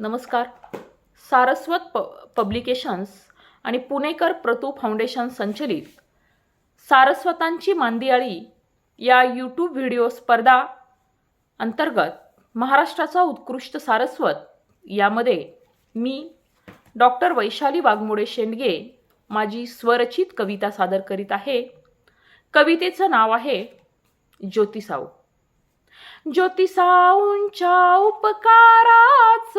नमस्कार. सारस्वत प पब्लिकेशन्स आणि पुणेकर प्रतू फाउंडेशन संचलित सारस्वतांची मांदियाळी या यूट्यूब व्हिडिओ स्पर्धा अंतर्गत महाराष्ट्राचा उत्कृष्ट सारस्वत यामध्ये मी डॉक्टर वैशाली वाघमोडे शेंडगे माझी स्वरचित कविता सादर करीत आहे. कवितेचं नाव आहे ज्योतिसाऊ. ज्योतिसाऊंच्या उपकाराच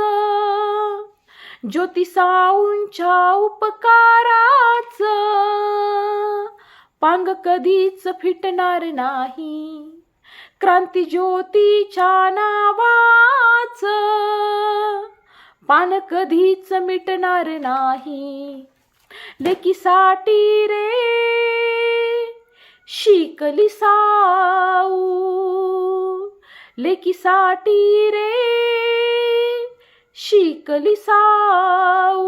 ज्योतिसाऊंच्या उपकाराच. पांग कधीच फिटणार नाही क्रांती ज्योतीच्या नावाच. पान कधीच मिटणार नाही लेकीसाठी रे. शिकली साऊ. लेकीसाठी रे शिकली साऊ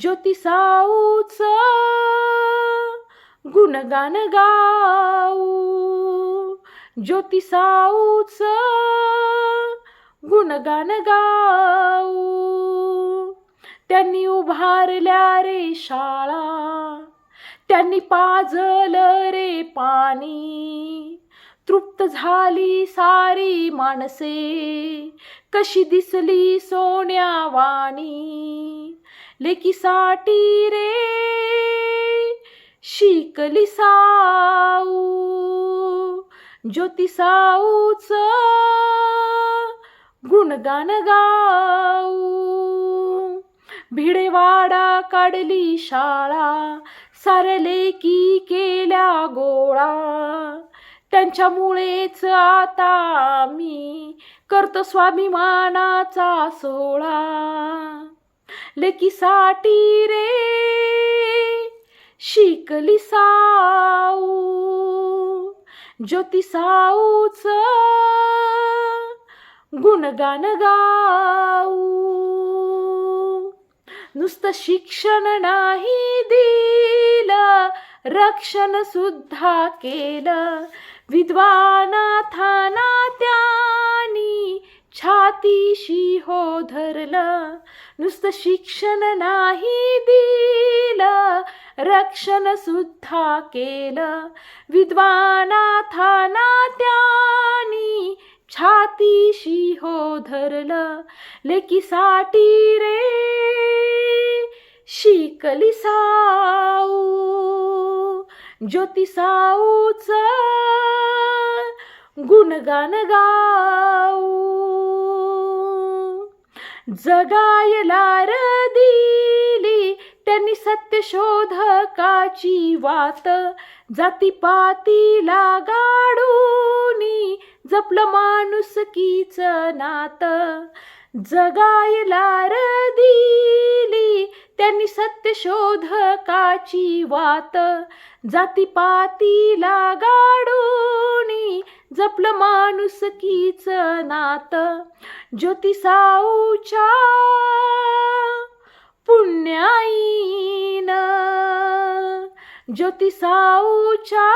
ज्योती साऊच गुणगान गाऊ ज्योती साऊच गुणगान गाऊ. त्यांनी उभारल्या रे शाळा त्यांनी पाजल रे पाणी तृप्त झाली सारी माणसे. कशी दिसली सोन्या वाणी. लेकीसाठी रे. शिकली साऊ. ज्योतिसाऊच गुणगान गाऊ. भिडेवाडा काढली शाळा. सारले की केल्या गोळा. त्यांच्यामुळेच आता मी करतो स्वाभिमानाचा सोळा लेकीसाठी रे शिकली साऊ ज्योतिसाऊच गुणगान गाऊ. नुसतं शिक्षण नाही दिलं रक्षण सुद्धा केलं विद्वानाथाना त्यानी छातीशी हो धरलं. नुसतं शिक्षण नाही दिलं रक्षण सुद्धा केलं. विद्वानाथाना त्यानी छातीशी हो धरलं. लेकीसाठी रे शिकली सा ज्योतिसाऊच गुणगान गाऊ. जगायला र दिली त्यांनी सत्यशोधकाची वात. जातीपातीला गाडूनी जपलं माणुसकीच नात. जगायला र दिली त्यांनी सत्यशोधकाची वात जातीपातीला गाडूनी जपलं माणुसकीच नात. ज्योतिसाऊच्या पुण्याईन. ज्योतिसाऊच्या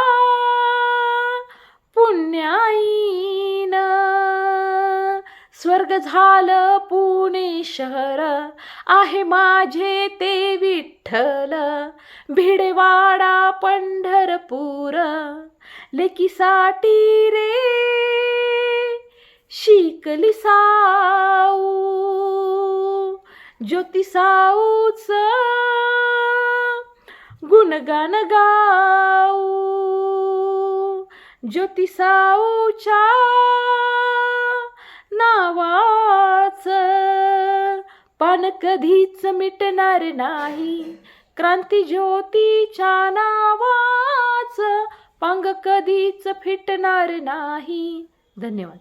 पुण्याईन. स्वर्ग झालं पुणे शहर. आहे माझे ते विठ्ठल. भिडेवाडा पंढरपूर. लेकीसाठी रे शिकली साऊ. ज्योतिसाऊच गुणगान गाऊ. ज्योतिसाऊच्या कधीच मिटणार नाही. क्रांती ज्योतीच्या नावाच पांग कधीच फिटणार नाही. धन्यवाद.